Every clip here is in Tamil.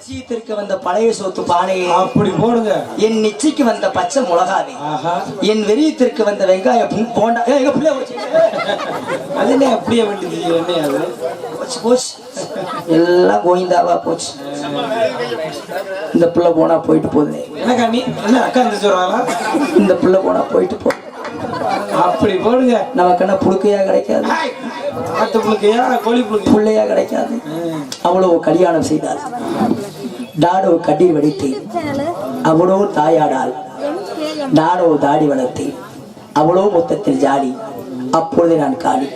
பசியத்திற்கு வந்த பழைய சோத்து பானையே அப்படி போடுங்க. என் நிச்சைக்கு வந்த பச்சை மிளகாவே. என் வெறியத்திற்கு வந்த வெங்காய போண்டா. எங்க பிள்ளை அது என்ன அப்படியே வேண்டியது என்ன அது? போச்சு போச்சு. எல்லாம் கோயிந்தாவா போச்சு. இந்த பிள்ளை போனா போயிட்டு போகுது. என்னக்கா நீ? என்ன அக்கா இந்த பிள்ளை போனா போயிட்டு போ. அப்படி போடுங்க. நமக்கு என்ன புழுக்கையா கிடைக்காது. ஆட்டு பிள்ளையா கிடைக்காது. அவ்வளவு கல்யாணம் செய்தார் டாடோ கண்ணீர் வடித்தேன். அவளோ தாயாடால் நானோ தாடி வளர்த்தேன். அவளோ மொத்தத்தில் ஜாடி அப்பொழுது நான் காடி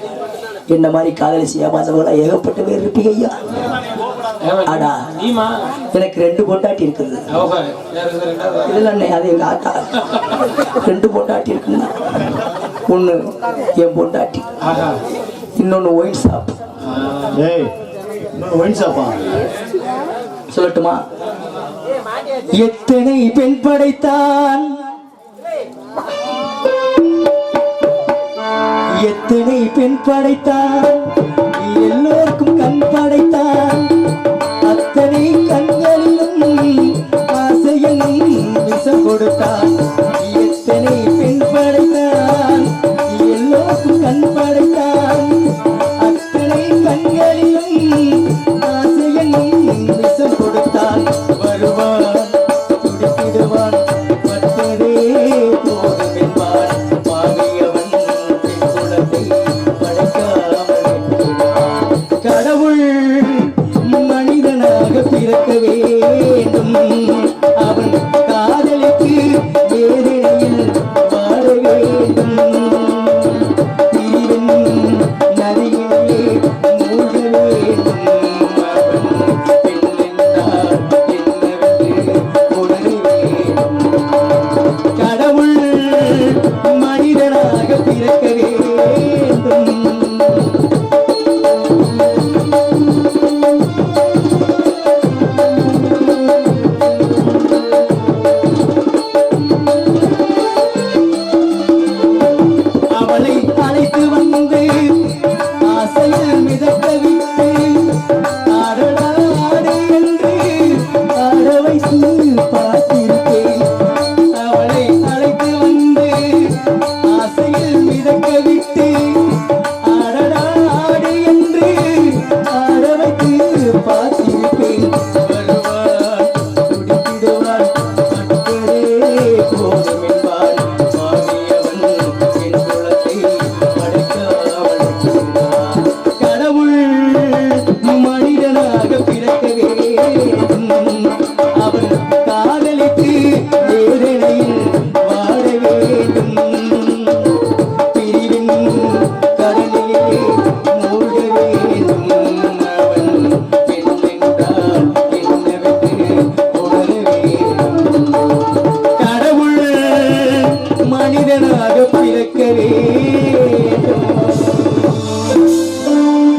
என்ன மாதிரி காதலி செய்யாமவங்களா ஏகப்பட்ட பேர் இருப்பீங்க ஐயா. நீமா? எனக்கு ரெண்டு பொண்டாட்டி இருக்குது. அண்ணே, அது எங்க ஆத்தா. ரெண்டு பொண்டாட்டி இருக்குங்க ஒண்ணு என் பொண்டாட்டி. ஆஹா இன்னொன்னு ஒயின் ஷாப் ஏய் இன்னொரு ஒயின் ஷாப்பா சொல்லட்டுமா? எத்தனை பெண் படைத்தான்? எத்தனை பெண் படைத்தான்? எல்லோருக்கும் இருக்க வேண்டும் அவன் காதலிக்கு வேதனையில் வாழ வேண்டும் பிரிவின் நதியிலே மூழ்க வேண்டும் கடவுள்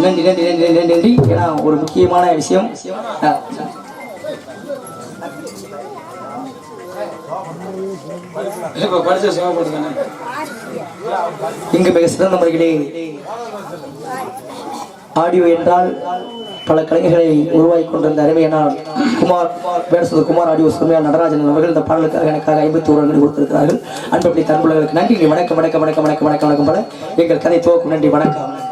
நன்றி நன்றி நன்றி நன்றி நன்றி. ஏன்னா ஒரு முக்கியமான விஷயம். இங்கு மிக சிறந்த முறையிலே ஆடியோ என்றால் பல கலைஞர்களை உருவாக்கி கொண்டிருந்த அருமையினால் குமார் பேரசு குமார் ஆடியோ சுமையால் நடராஜன் அவர்கள் இந்த பாடலுக்காக எனக்காக ஐம்பத்தி ஒரு ரன்கள் கொடுத்திருக்கிறார்கள். அன்பப்படி தன்புலர்களுக்கு நன்றி. வணக்கம் வணக்கம் வணக்கம் வணக்கம் வணக்கம் வணக்கம் பல. எங்கள் கதை துவக்கும். நன்றி வணக்கம்.